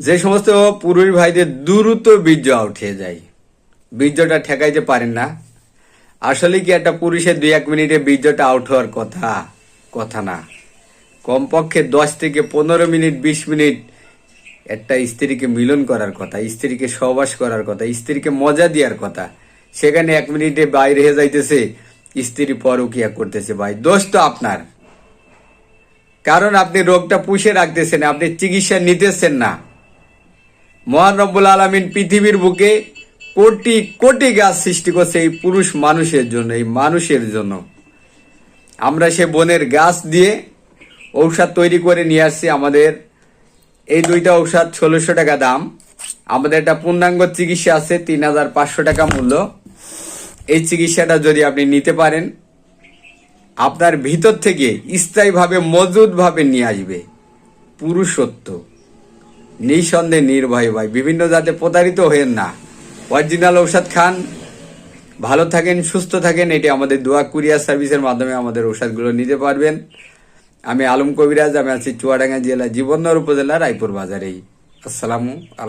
যে সমস্ত পুরুষ ভাইদের দ্রুত বীর্য উঠে যায়। বীর্যটা ঠেকাইতে পারেন না। আসলে কি একটা পুরুষের দুই এক মিনিটে বীর্যটা আউট হওয়ার কথা? কথা না। কমপক্ষে দশ থেকে পনেরো মিনিট, বিশ মিনিট একটা স্ত্রীকে মিলন করার কথা, স্ত্রীকে সহবাস করার কথা, স্ত্রীকে মজা দেওয়ার কথা। সেখানে এক মিনিটে বাইরে হয়ে যাইতেছে, স্ত্রী পরকিয়া করতেছে ভাই। দোষ তো আপনার। কারণ আপনি রোগটা পুষে রাখতেছেন, আপনি চিকিৎসা নিতেছেন না। মহান রব্বুল আলমিন পৃথিবীর বুকে কোটি কোটি গাছ সৃষ্টি করছে এই পুরুষ মানুষের জন্য, এই মানুষের জন্য। আমরা সে বনের গাছ দিয়ে ঔষধ তৈরি করে নিয়ে আসছি আমাদের। এই দুইটা ঔষধ ষোলোশো টাকা দাম। আমাদের একটা পূর্ণাঙ্গ চিকিৎসা আছে, তিন হাজার পাঁচশো টাকা মূল্য। এই চিকিৎসাটা যদি আপনি নিতে পারেন, আপনার ভিতর থেকে স্থায়ীভাবে মজুদভাবে নিয়ে আসবে পুরুষত্ব। নিঃসন্দেহে নির্ভয় ভাই। বিভিন্ন জাতে প্রতারিত হয়েন না। অরিজিনাল ঔষধ খান, ভালো থাকেন, সুস্থ থাকেন, এটি আমাদের দোয়া কুরিয়ার সার্ভিসের মাধ্যমে আমাদের ঔষধগুলো নিতে পারবেন। আমি আলম কবিরাজ, আমি আছি চুয়াডাঙ্গা জেলা জীবননগর উপজেলা রায়পুর বাজারেই। আসসালামু আলাইকুম।